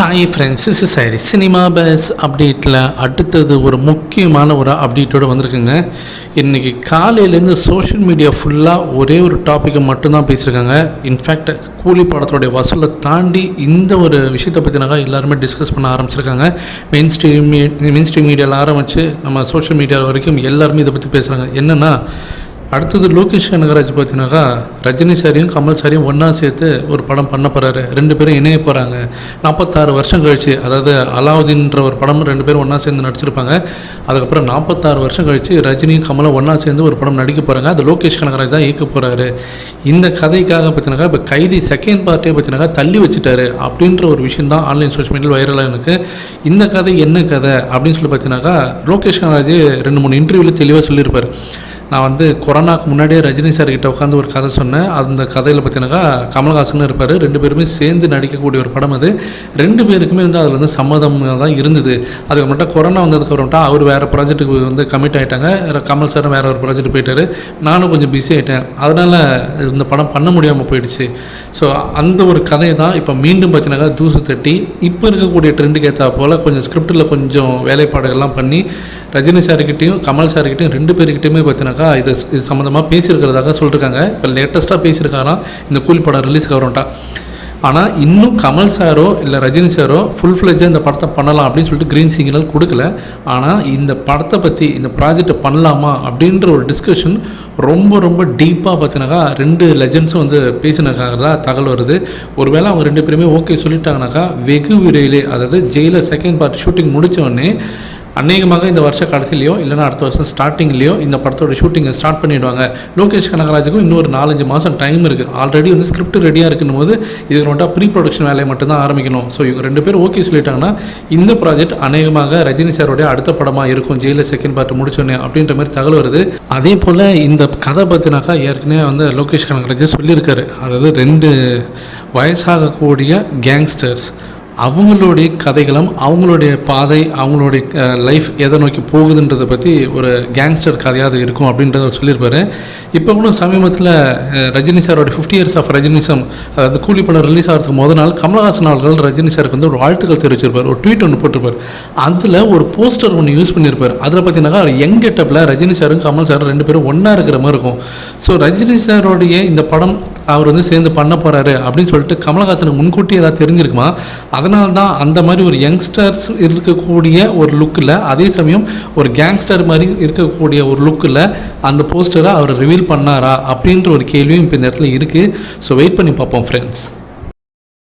Hi friends is சரி cinema base அப்டேட்டில் அடுத்தது ஒரு முக்கியமான ஒரு அப்டேட்டோடு வந்திருக்குங்க. இன்றைக்கி காலையிலேருந்து சோஷியல் மீடியா ஃபுல்லாக ஒரே ஒரு டாப்பிக்கை மட்டும்தான் பேசியிருக்காங்க. இன்ஃபேக்ட் கூலி படத்தோடைய வசூலை தாண்டி இந்த ஒரு விஷயத்தை பற்றினாக்கா எல்லாருமே டிஸ்கஸ் பண்ண ஆரம்பிச்சிருக்காங்க. மெயின் ஸ்ட்ரீம் மெயின் ஸ்ட்ரீம் மீடியாவில் ஆரம்பித்து நம்ம சோஷியல் மீடியா வரைக்கும் எல்லாருமே இதை பற்றி பேசுகிறாங்க என்னென்னா அடுத்தது லோகேஷ் கனகராஜ் பார்த்தீங்கன்னாக்கா ரஜினி சாரியும் கமல் சாரியும் ஒன்றா சேர்த்து ஒரு படம் பண்ண போகிறாரு ரெண்டு பேரும் இணைய போகிறாங்க நாற்பத்தாறு வருஷம் கழிச்சு அதாவது அலாவுதீன்ற ஒரு படம் ரெண்டு பேரும் ஒன்றா சேர்ந்து நடிச்சிருப்பாங்க. அதுக்கப்புறம் நாற்பத்தாறு வருஷம் கழிச்சு ரஜினியும் கமலும் ஒன்றா சேர்ந்து ஒரு படம் நடிக்க போகிறாங்க அது லோகேஷ் கனகராஜ் தான் இயக்க போகிறாரு இந்த கதைக்காக பார்த்தீங்கன்னாக்கா இப்போ கைதி செகண்ட் பார்ட்டே பார்த்தீங்கன்னாக்கா தள்ளி வச்சுட்டாரு அப்படின்ற ஒரு விஷயம் தான் ஆன்லைன் சோஷியல் மீடியாவில் வைரலாக எனக்கு இந்த கதை என்ன கதை அப்படின்னு சொல்லி பார்த்தீங்கன்னாக்கா லோகேஷ் கனகராஜ் ரெண்டு மூணு இன்டர்வியூவில் தெளிவாக சொல்லியிருப்பார். நான் வந்து கொரோனாக்கு முன்னாடியே ரஜினி சார் கிட்ட உட்காந்து ஒரு கதை சொன்னேன். அந்த கதையில் பார்த்தீங்கன்னாக்கா கமல்ஹாசன் இருப்பார். ரெண்டு பேருமே சேர்ந்து நடிக்கக்கூடிய ஒரு படம் அது. ரெண்டு பேருக்குமே வந்து அதில் வந்து சம்மதம் தான் இருந்தது. அதுக்கப்புறமேட்டா கொரோனா வந்ததுக்கப்புறமேட்டா அவர் வேறு ப்ராஜெக்ட்டுக்கு வந்து கமிட் ஆகிட்டாங்க கமல் சார் வேறு ஒரு ப்ராஜெக்ட் போயிட்டார். நானும் கொஞ்சம் பிஸி ஆகிட்டேன் அதனால் இந்த படம் பண்ண முடியாமல் போயிடுச்சு. ஸோ அந்த ஒரு கதையை தான் இப்போ மீண்டும் பார்த்தீங்கன்னாக்கா தூசு தட்டி இப்போ இருக்கக்கூடிய ட்ரெண்டுக்கு ஏற்றா போல் கொஞ்சம் ஸ்கிரிப்டில் கொஞ்சம் வேலைப்பாடுகள்லாம் பண்ணி ரஜினி சார்கிட்டையும் கமல் சார்கிட்டையும் ரெண்டு பேர்கிட்டையுமே பார்த்தீங்கன்னாக்கா இது இது சம்மந்தமாக பேசியிருக்கிறதாக சொல்லியிருக்காங்க இப்போ லேட்டஸ்ட்டாக பேசியிருக்காராம் இந்த கூலி படம் ரிலீஸ்க்கு வரட்டா ஆனால் இன்னும் கமல் சாரோ இல்லை ரஜினி சாரோ ஃபுல் ஃப்ளெஜாக இந்த படத்தை பண்ணலாம் அப்படின்னு சொல்லிட்டு க்ரீன் சிக்னல் கொடுக்கல. ஆனால் இந்த படத்தை பற்றி இந்த ப்ராஜெக்டை பண்ணலாமா அப்படின்ற ஒரு டிஸ்கஷன் ரொம்ப ரொம்ப டீப்பாக பார்த்தினாக்கா ரெண்டு லெஜண்ட்ஸும் வந்து பேசினக்காக தான் தகவல் வருது. ஒருவேளை அவங்க ரெண்டு பேருமே ஓகே சொல்லிட்டாங்கனாக்கா வெகு விரைவிலே அதாவது ஜெயிலில் செகண்ட் பார்ட் ஷூட்டிங் முடித்தோடனே அநேகமாக இந்த வருஷம் கடைசிலையோ இல்லைனா அடுத்த வருஷம் ஸ்டார்டிங்லேயோ இந்த படத்தோட ஷூட்டிங்கை ஸ்டார்ட் பண்ணிடுவாங்க. லோகேஷ் கனகராஜுக்கும் இன்னொரு நாலஞ்சு மாதம் டைம் இருக்குது ஆல்ரெடி வந்து ஸ்கிரிப்ட் ரெடியாக இருக்குன்னு போது இதுக்கு மட்டும் ப்ரீ ப்ரொடக்ஷன் வேலையை மட்டும்தான் ஆரம்பிக்கணும். ஸோ இவங்க ரெண்டு பேரும் ஓகே சொல்லிட்டாங்கன்னா இந்த ப்ராஜெக்ட் அநேகமாக ரஜினி சாரோடைய அடுத்த படமாக இருக்கும். ஜெயிலில் செகண்ட் பார்ட் முடிச்சோன்னே அப்படின்ற மாதிரி தகவல் வருது. அதே போல் இந்த கதை பற்றினாக்கா ஏற்கனவே வந்து லோகேஷ் கனகராஜ் சொல்லியிருக்காரு. அதாவது ரெண்டு வயசாகக்கூடிய கேங்ஸ்டர்ஸ் அவங்களுடைய கதைகளும் அவங்களுடைய பாதை அவங்களுடைய லைஃப் எதை நோக்கி போகுதுன்றதை பற்றி ஒரு கேங்ஸ்டர் கதையாக அது இருக்கும் அப்படின்றத அவர் சொல்லியிருப்பாரு. இப்போ கூட சமீபத்தில் ரஜினி சாரோட ஃபிஃப்டி இயர்ஸ் ஆஃப் ரஜினிசம் அதாவது கூலி படம் ரிலீஸ் ஆகிறதுக்கு முதல் நாள் கமலஹாசன் அவர்கள் ரஜினி சாருக்கு வந்து ஒரு வாழ்த்துக்கள் தெரிவிச்சிருப்பார். ஒரு ட்வீட் ஒன்று போட்டிருப்பார். அதில் ஒரு போஸ்டர் ஒன்று யூஸ் பண்ணியிருப்பார். அதில் பார்த்தீங்கன்னா அவர் யங் கெட்டப்பில் ரஜினி சாரும் கமல் சாரும் ரெண்டு பேரும் ஒன்றா இருக்கிற மாதிரி இருக்கும். ஸோ ரஜினி சாரோடைய இந்த படம் அவர் வந்து சேர்ந்து பண்ண போகிறாரு அப்படின்னு சொல்லிட்டு கமலஹாசனுக்கு முன்கூட்டி ஏதாவது தெரிஞ்சிருக்குமா? அதனால தான் அந்த மாதிரி ஒரு யங்ஸ்டர்ஸ் இருக்கக்கூடிய ஒரு லுக்கில் அதே சமயம் ஒரு கேங்ஸ்டர் மாதிரி இருக்கக்கூடிய ஒரு லுக்கில் அந்த போஸ்டரை அவர் ரிவீல் பண்ணாரா அப்படின்ற ஒரு கேள்வியும் இப்போ இந்த இடத்துல இருக்குது ஸோ வெயிட் பண்ணி பார்ப்போம் ஃப்ரெண்ட்ஸ்